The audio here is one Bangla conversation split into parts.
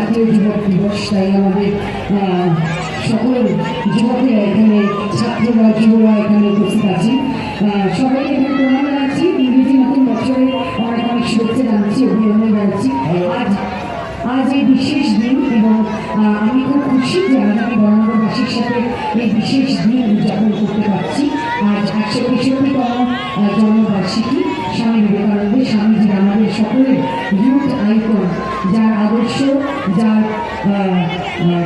জাতীয় যুবক দিবস তাই আমাদের সকল যুবকেরা এখানে ছাত্ররা যুবরা এখানে উপস্থিত আছেন। আহ, সবাইকে এখানে প্রণাম জানাচ্ছি। ইংরেজি নতুন বছরে অনেক অনেক শুভেচ্ছা জানাচ্ছি অভিনন্দন জানাচ্ছি। আজ আজ এই বিশেষ দিন এবং আমি খুব খুশি যে আগামী বঙ্গবাসীর সাথে এই বিশেষ দিন উদযাপন করতে পারছি। আজ একশো তেষট্টিতম জন্মবার্ষিকী। স্বামী বিবেকানন্দের স্বামীজি আমাদের সকলের ইউথ আইকন যার আদর্শ, যার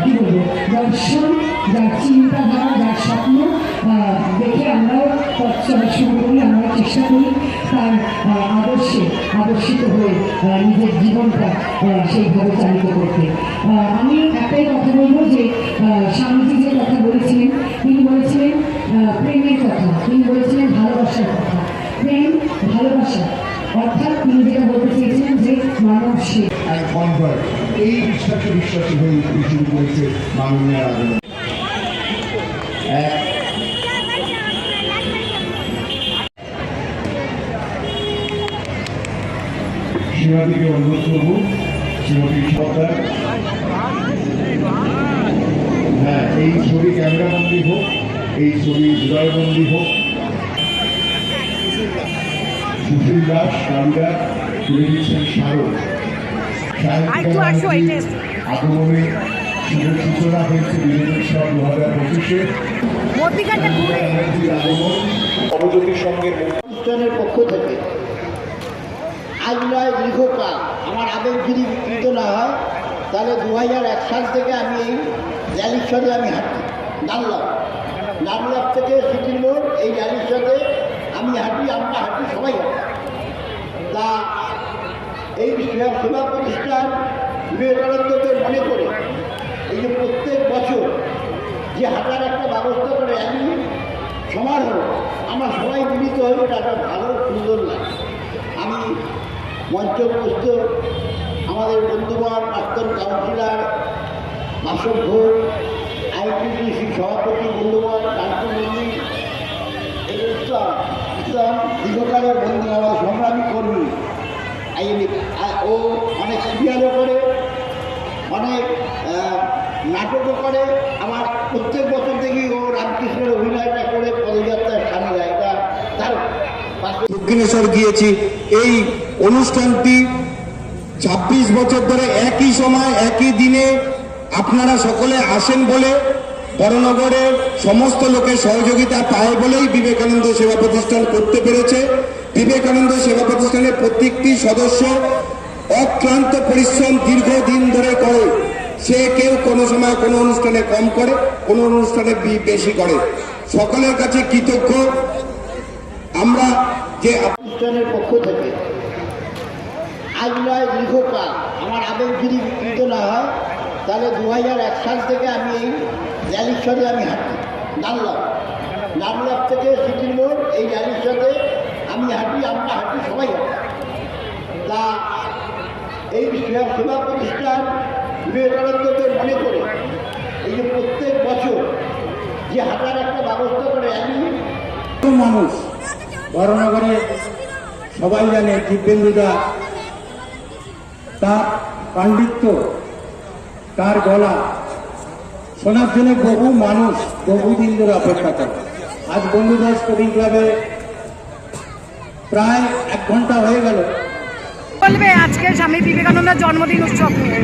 কি বলব, দর্শন, যার চিন্তাধারা, যার স্বপ্ন দেখে আমরাও পথ শুরু করি আমরা চেষ্টা করি তার আদর্শে আদর্শিত হয়ে নিজের জীবনটা সেইভাবে চালিত করতে। আমি একটাই কথা বলব যে স্বামীজি যে কথা বলেছিলেন, তিনি বলেছিলেন প্রেমের কথা, তিনি বলেছিলেন ভালোবাসার কথা। প্রেম এই বিশ্বাসে অনুরোধ করব শ্রীমতী সর্দার হ্যাঁ এই ছবি ক্যামেরাবন্দি হোক, এই ছবি হৃদয়বন্দি হোক সুশীল দাস তুলে স্মারক। আগমনে শুভ সূচনা হয়েছে উৎসব দু হাজার পঁচিশে। মতিকাটা অবজ্যোতির সঙ্গে প্রতিষ্ঠানের পক্ষ থেকে আজ নয় দীর্ঘকাল আমার আবেগ যদি বিকৃত না হয় তাহলে দু হাজার এক সাল থেকে আমি এই র্যালির সাথে আমি হাঁটি ডানলাম ডানলাম থেকে সিটি মোড় এই র্যালির সাথে আমি হাঁটি আমরা হাঁটি সবাই হাঁটি। তা এই সেবা প্রতিষ্ঠান বিবেকানন্দকে মনে করে এই যে প্রত্যেক বছর যে হাঁটার একটা ব্যবস্থা করে আমি সমারোহ আমরা সবাই মিলিত হয়ে এটা একটা ভালো, সুন্দর লাগে। আমি মঞ্চপ্রস্ত আমাদের বন্ধুগণ প্রাক্তন কাউন্সিলর মাসব ঘোষ আইপিটিসি সভাপতি বন্ধুগণ ডাক্তার মন্দির ইসলাম ইসলাম দীর্ঘকালের বন্ধু আমার সংগ্রামী কর্মী। ও অনেক সিরিয়ালও করে, অনেক নাটকও করে। আমার প্রত্যেক বছর থেকেই ও রামকৃষ্ণের অভিনয়টা করে পদযাত্রায় সামনে দেয় এটা তার দক্ষিণেশ্বর গিয়েছি। এই অনুষ্ঠানটি ছাব্বিশ বছর ধরে একই সময়, একই দিনে আপনারা সকলে আসেন বলে বড়নগরের সমস্ত লোকের সহযোগিতা পায় বলেই বিবেকানন্দ সেবা প্রতিষ্ঠান করতে পেরেছে। বিবেকানন্দ সেবা প্রতিষ্ঠানের প্রত্যেকটি সদস্য অক্লান্ত পরিশ্রম দীর্ঘদিন ধরে করে। সে কেউ কোনো সময় কোনো অনুষ্ঠানে কম করে, কোনো অনুষ্ঠানে বেশি করে। সকলের কাছে কৃতজ্ঞ। আমরা যে প্রতিষ্ঠানের পক্ষ থেকে আজ নয় দীর্ঘকাল আমার আবেগ যদি বিকৃত না হয় তাহলে দু হাজার এক সাল থেকে আমি এই র্যালির সাথে আমি হাঁটি নামলাম। ডানলভ থেকে সিটি মোড়, এই র্যালির সাথে আমি হাঁটি, আমরা হাঁটি সবাই হাঁটি। তা এই সেবা প্রতিষ্ঠান বিবেকানন্দকে মনে করে এই যে প্রত্যেক বছর যে হাঁটার একটা ব্যবস্থা করে র্যালি মানুষ বড়নগরে সবাই জানে দিব্যেন্দুদা তার পাণ্ডিত্য তার গলা। শোনার জন্য বহু মানুষ বহুদিন ধরে অপেক্ষা করে। আজ বন্ধুদা স্পোর্টিং ক্লাবে প্রায় এক ঘণ্টা হয়ে গেল। বলবে আজকে স্বামী বিবেকানন্দের জন্মদিন উৎসব নিয়ে।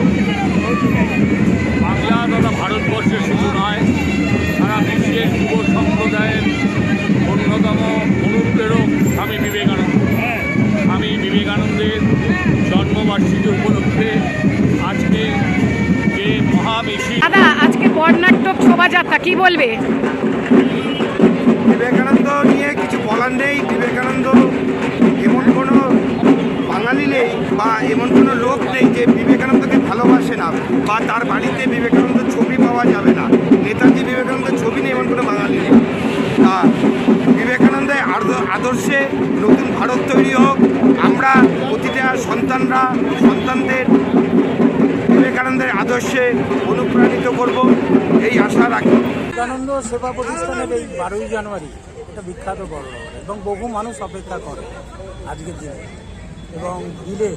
বাংলা তথা ভারতবর্ষে শুধু নয় সারা বিশ্বের যুব সম্প্রদায়ের অন্যতম অনুপ্রেরক স্বামী বিবেকানন্দ। স্বামী বিবেকানন্দের জন্মবার্ষিকী উপলক্ষে শোভাযাত্রা, কি বলবে? বিবেকানন্দ নিয়ে কিছু বলার নেই। বিবেকানন্দ এমন কোনো বাঙালি নেই বা এমন কোনো লোক নেই যে বিবেকানন্দকে ভালোবাসে না বা তার বাড়িতে বিবেকানন্দের ছবি পাওয়া যাবে না। নেতাজি বিবেকানন্দের ছবি নেই এমন কোনো বাঙালি নেই। তা বিবেকানন্দের আদ- আদর্শে নতুন ভারত তৈরি হোক। আমরা প্রতিটা সন্তানরা, সন্তানদের বিবেকানন্দের আদর্শে অনুপ্রাণিত করব, এই আশা রাখি। বিবেকানন্দ সেবা প্রতিষ্ঠানের এই বারোই জানুয়ারি এটা বিখ্যাত বড় এবং বহু মানুষ অপেক্ষা করে আজকের দিনে। এবং দিলে